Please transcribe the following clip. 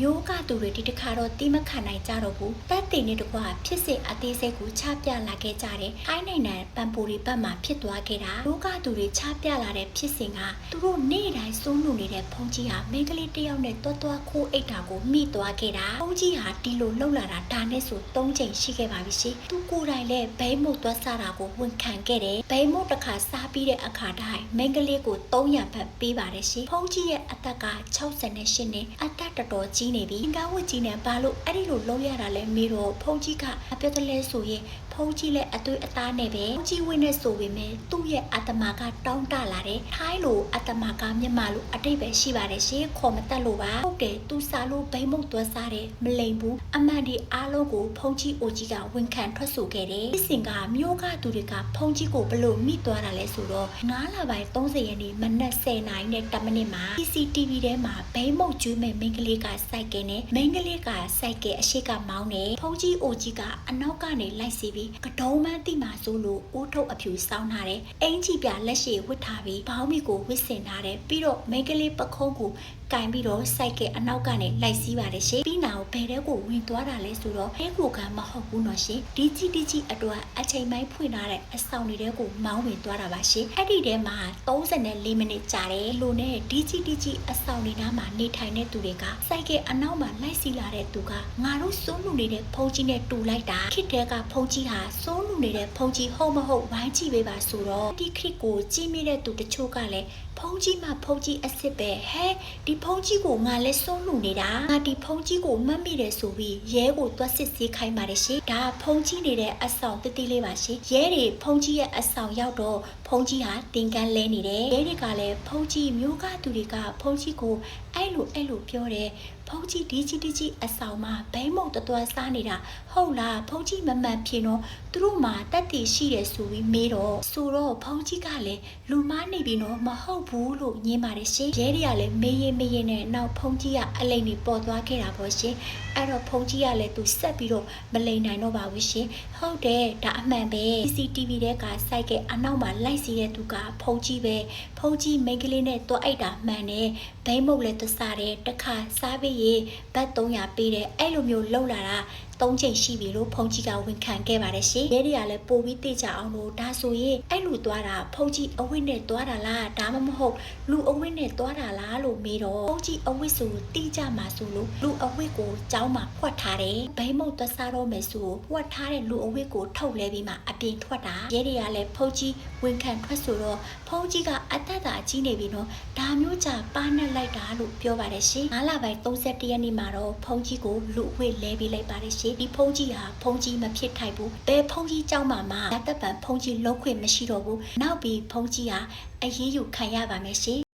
မျိုးကသူတွေဒီတစ်ခါတော့တိမခံနိုင်ကြတော့ဘူးတက်တင်နေတကွာဖြစ်စေအသေးစိတ်ကိုချပြလာခဲ့ကြတယ်ထိုင်းနိုင်ငံပန်ပူရီဘက်မှာဖြစ်သွားခဲ့တာမျိုးကသူတွေချပြလာတဲ့ဖြစ်စဉ်ကသူတို့နေ့တိုင်းစိုးလူနေတဲ့ဖုန်ကြီးဟာမိန်းကလေးတစ်ယောက်နဲ့တွတ်တွတ်ခိုးအိတ်တာကိုမိသွားခဲ့တာဖုန်ကြီးဟာဒီလိုလှုပ်လာတာဒါနဲ့ဆို၃ချိန်ရှိခဲ့ပါပြီရှင်သူကိုယ်တိုင်လည်းဘိမုတ်သွားစားတာကိုဝန်ခံခဲ့တယ်ဘိမုတ်တစ်ခါစားပြီးတဲ့အခါတိုင်းမိန်းကလေးကို300ဘတ်ပေးပါတယ်ရှင်ဖုန်ကြီးရဲ့အသက်က68နှစ်အသက်တော်တော်ကြီးနေပြီငါဝတ်ကြီးနဲ့ဘာလို့အဲ့ဒီလိုလုံးရတာလဲမေတော့ဖုန်ကြီးကအပြောတလဲဆိုရင် ဖုန်ကြီးလည်းအသွေးအသားနဲ့ပဲဖုန်ကြီးဝင်းနဲ့ဆိုပေမဲ့သူ့ရဲ့အတ္တမကတောင်းတလာတယ်ထိုင်းလိုအတ္တမကမျက်မှလို့အတိတ်ပဲရှိပါတယ်ရှင်ခေါ်မတက်လို့ပါဟုတ်တယ်သူစားလို့ဘိမုတ်သွားစားတယ်မလိမ်ဘူးအမှန်ဒီအားလုံးကိုဖုန်ကြီးအိုကြီးကဝန်ခံထွက်ဆိုခဲ့တယ်ဒီစင်ကမျိုးကသူတွေကဖုန်ကြီးကိုဘလို့မိသွားတာလဲဆိုတော့9လပိုင်း30ရက်နေ့မနက်10:00နာရီနဲ့10မိနစ်မှာ CCTV ထဲမှာဘိမုတ်ကျွေးမဲ့မိန်းကလေးကစိုက်ကဲနဲ့မိန်းကလေးကစိုက်ကဲအရှိကမောင်းနေဖုန်ကြီးအိုကြီးကအနောက်ကနေလိုက်စီပြီးကတုံးမန်းတိမာဆိုလို့အိုးထုတ်အဖြူစောင်းထားတယ်အင်ကြီးပြလက်ရှိဝတ်ထားပြီးဘောင်းမီကိုဝစ်စင်ထားတယ်ပြီးတော့မိန်းကလေးပခုံးကိုကင်ပြီးတော့စိုက်ကဲအနောက်ကနေလိုက်စီးပါတယ်ရှင်ပြီးနာကိုဘယ်တဲ့ကိုဝင်သွားတာလဲဆိုတော့အဲကိုကမဟုတ်ဘူးနော်ရှင်ဒီကြီးဒီကြီးအတွက်အချိန်ပိုင်းဖွင့်ထားတဲ့အဆောင်နေတဲ့ကိုမောင်းဝင်သွားတာပါရှင်အဲ့ဒီထဲမှာ34မိနစ်ကြာတယ်လို့နဲ့ဒီကြီးဒီကြီးအဆောင်နေနားမှာနေထိုင်တဲ့သူတွေကစိုက်ကဲအနောက်မှာလိုက်စီးလာတဲ့သူကငါတို့စိုးလူနေတဲ့ဖုန်ကြီးနဲ့တူလိုက်တာခစ်တဲ့ကဖုန်ကြီးဟာစိုးလူနေတဲ့ဖုန်ကြီးဟုတ်မဟုတ်ဝိုင်းကြည့်ပေးပါဆိုတော့ဒီခစ်ကိုကြည့်မိတဲ့သူတချို့ကလည်း ဖုန်ကြီးမှဖုန်ကြီးအစ်စ်ပဲဟဲဒီဖုန်ကြီးကိုငါလဲစိုးလူနေတာငါဒီဖုန်ကြီးကိုမှတ်မိတယ်ဆိုပြီးရဲကိုတွက်စစ်ဆေးခိုင်းပါတယ်ရှင်ဒါဖုန်ကြီးနေတဲ့အဆောင်တိတိလေးပါရှင်ရဲတွေဖုန်ကြီးရဲ့အဆောင်ရောက်တော့ဖုန်ကြီးဟာတင်ကန်းလဲနေတယ်ရဲတွေကလည်းဖုန်ကြီးမျိုးကသူတွေကဖုန်ကြီးကိုအဲ့လိုအဲ့လိုပြောတယ်ဖုန်ကြီးဒီကြီးဒီကြီးအဆောင်မှာဘိမုံတတွားစားနေတာဟုတ်လားဖုန်ကြီးမမှန်ဖြစ်တော့သူတို့မှာတက်တည်ရှိတယ်ဆိုပြီးမေးတော့ဆိုတော့ဖုန်ကြီးကလည်းလူမားနေပြီနော်မဟုတ်ဘူးလို့ညင်းပါတယ်ရှင်ရဲတွေကလည်းမေးရင်မေးရင်နဲ့နောက်ဖုန်ကြီးကအလိမ်နေပေါ်သွားခဲ့တာပေါ့ရှင်အဲ့တော့ဖုန်ကြီးကလည်းသူဆက်ပြီးတော့မလိမ်နိုင်တော့ပါဘူးရှင်ဟုတ်တယ်ဒါအမှန်ပဲ CCTV တဲ့ကစိုက်ကအနောက်မှာလိုက်စီတဲ့သူကဖုန်ကြီးပဲဖုန်ကြီးမိန်းကလေးနဲ့တွားအိတ်တာမှန်တယ်ဘိမုတ်လည်းသစားတယ်တခါစားပြီးရေဘတ်300ပေးတယ်အဲ့လိုမျိုးလှုပ်လာတာသုံးချိန်ရှိပြီလို့ဖုန်ကြီးကဝန်ခံခဲ့ပါတယ်ရှင်ရဲတွေကလည်းပို့ပြီးသိကြအောင်လို့ဒါဆိုရင်အဲ့လူသွားတာဖုန်ကြီးအဝိနဲ့သွားတာလားဒါမှမဟုတ်လူအဝိနဲ့သွားတာလားလို့မေးတော့ဖုန်ကြီးအဝိဆိုတိကြမှာဆိုလို့လူအဝိကိုကျောင်းမှာဖွက်ထားတယ်ဘိမုတ်သွားစားတော့မယ်ဆိုဖွက်ထားတဲ့လူအဝိကိုထုတ်လဲပြီးမှအပြင်ထွက်တာရဲတွေကလည်းဖုန်ကြီးဝန်ခံထွက်ဆိုတော့ဖုန်ကြီးကအသက်သာကြီးနေပြီနော်ဒါမျိုးကြပါနဲ့လိုက်တာလို့ပြောပါတယ်ရှင်9လပိုင်း31ရက်နေ့မှာတော့ဖုန်ကြီးကိုလူအဝိလဲပြီးလိုက်ပါတယ်ရှင်ဒီဖုန်ကြီးဟာဖုန်ကြီးမဖြစ်ထိုက်ဘူးဘယ်ဖုန်ကြီးကြောင်းမှာမှလက်သက်ပံဖုန်ကြီးလုံးခွင့်မရှိတော့ဘူးနောက်ပြီးဖုန်ကြီးဟာအရေးယူခံရပါမယ်ရှင်